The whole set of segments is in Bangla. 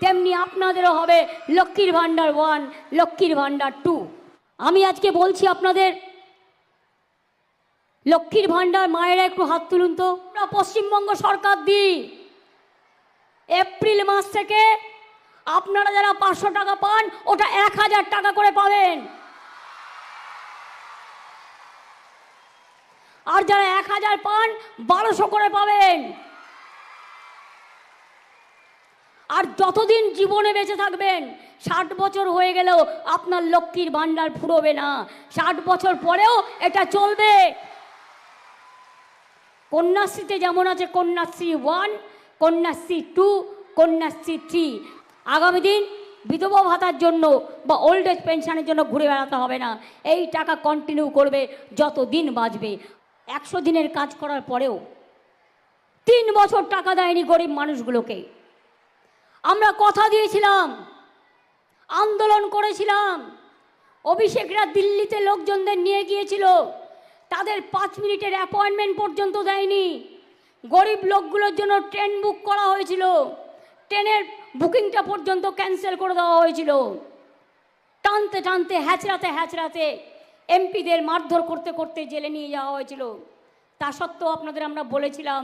তেমনি আপনাদেরও হবে লক্ষ্মীর ভাণ্ডার ওয়ান লক্ষ্মীর ভাণ্ডার টু আমি আজকে বলছি আপনাদের, লক্ষ্মীর ভাণ্ডার মায়েরা একটু হাত তুলুন তো। আমরা পশ্চিমবঙ্গ সরকার দিই। এপ্রিল মাস থেকে আপনারা যারা পাঁচশো টাকা পান, ওটা এক হাজার টাকা করে পাবেন। আর যারা এক হাজার পান, বারোশো করে পাবেন আর যতদিন জীবনে বেঁচে থাকবেন, ষাট বছর হয়ে গেলেও আপনার লক্ষ্মীর ভাণ্ডার ফুরোবে না। ষাট বছর পরেও এটা চলবে। কন্যাশ্রীতে যেমন আছে, Kanyashree one, Kanyashree two, Kanyashree three. আগামী দিন বিধবা ভাতার জন্য বা ওল্ড এজ পেনশনের জন্য ঘুরে বেড়াতে হবে না। এই টাকা কন্টিনিউ করবে যত দিন বাঁচবে। একশো দিনের কাজ করার পরেও তিন বছর টাকা দেয়নি গরিব মানুষগুলোকে। আমরা কথা দিয়েছিলাম, আন্দোলন করেছিলাম। অভিষেকরা দিল্লিতে লোকজনদের নিয়ে গিয়েছিল। তাদের পাঁচ মিনিটের অ্যাপয়েন্টমেন্ট পর্যন্ত দেয়নি। গরিব লোকগুলোর জন্য ট্রেন বুক করা হয়েছিল। ট্রেনের বুকিংটা পর্যন্ত ক্যান্সেল করে দেওয়া হয়েছিল। টানতে টানতে, হ্যাচড়াতে হ্যাচড়াতে এমপিদের মারধর করতে করতে জেলে নিয়ে যাওয়া হয়েছিল। তা সত্ত্বেও আপনাদের আমরা বলেছিলাম,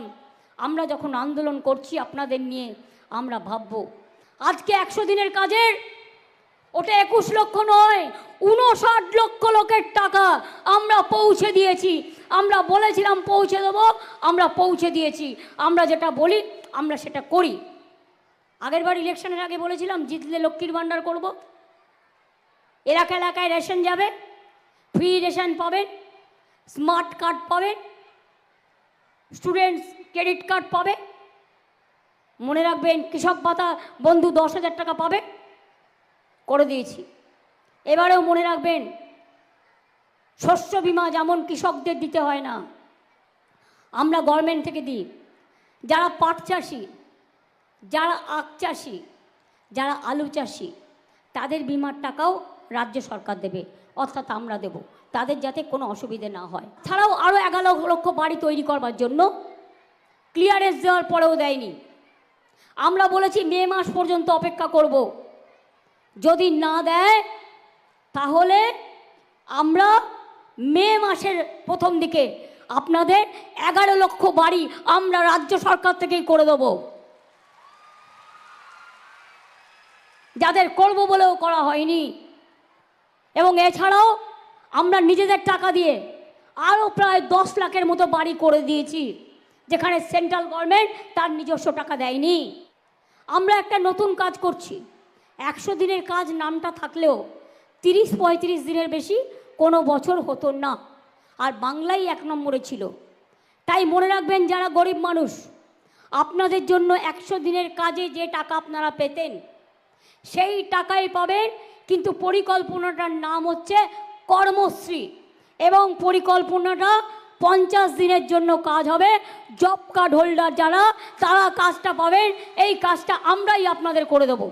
আমরা যখন আন্দোলন করছি আপনাদের নিয়ে আমরা ভাববো। আজকে একশো দিনের কাজের, ওটা একুশ লক্ষ নয়, উনষাট লক্ষ লোকের টাকা আমরা পৌঁছে দিয়েছি। আমরা বলেছিলাম পৌঁছে দেবো, আমরা পৌঁছে দিয়েছি। আমরা যেটা বলি, আমরা সেটা করি। আগের বার ইলেকশনের আগে বলেছিলাম, জিতলে লক্ষ্মীর ভাণ্ডার করব। এলাকা এলাকায় রেশন যাবে, ফ্রি রেশন পাবেন স্মার্ট কার্ড পাবেন স্টুডেন্টস ক্রেডিট কার্ড পাবে। মনে রাখবেন, কৃষক ভাতা বন্ধু দশ হাজার টাকা পাবে? করে দিয়েছি। এবারেও মনে রাখবেন, শস্য বিমা যেমন কৃষকদের দিতে হয় না, আমরা গভর্নমেন্ট থেকে দিই। যারা পাট চাষি, যারা আখ চাষি, যারা আলু চাষি, তাদের বিমার টাকাও রাজ্য সরকার দেবে, অর্থাৎ আমরা দেব। তাদের যাতে কোনো অসুবিধে না হয়। ছাড়াও আরও এগারো লক্ষ বাড়ি তৈরি করবার জন্য ক্লিয়ারেন্স দেওয়ার পরেও দেয়নি। আমরা বলেছি মে মাস পর্যন্ত অপেক্ষা করব। যদি না দেয়, তাহলে আমরা মে মাসের প্রথম দিকে আপনাদের এগারো লক্ষ বাড়ি আমরা রাজ্য সরকার থেকেই করে দেবো। যাদের করব বলেও করা হয়নি। এবং এছাড়াও আমরা নিজেদের টাকা দিয়ে আরও প্রায় দশ লাখের মতো বাড়ি করে দিয়েছি। যেখানে সেন্ট্রাল গভর্নমেন্ট তার নিজস্ব টাকা দেয়নি। আমরা একটা নতুন কাজ করছি। একশো দিনের কাজ নামটা থাকলেও তিরিশ পঁয়ত্রিশ দিনের বেশি কোনো বছর হতো না। আর বাংলাই এক নম্বরে ছিল। তাই মনে রাখবেন যারা গরিব মানুষ, আপনাদের জন্য একশো দিনের কাজে যে টাকা আপনারা পেতেন, সেই টাকাই পাবেন, কিন্তু পরিকল্পনাটার নাম হচ্ছে কর্মশ্রী। এবং পরিকল্পনাটা পঞ্চাশ দিনের জন্য কাজ হবে। জব কার্ড হোল্ডার যারা, তারা কাজটা পাবেন। এই কাজটা আমরাই আপনাদের করে দেবো।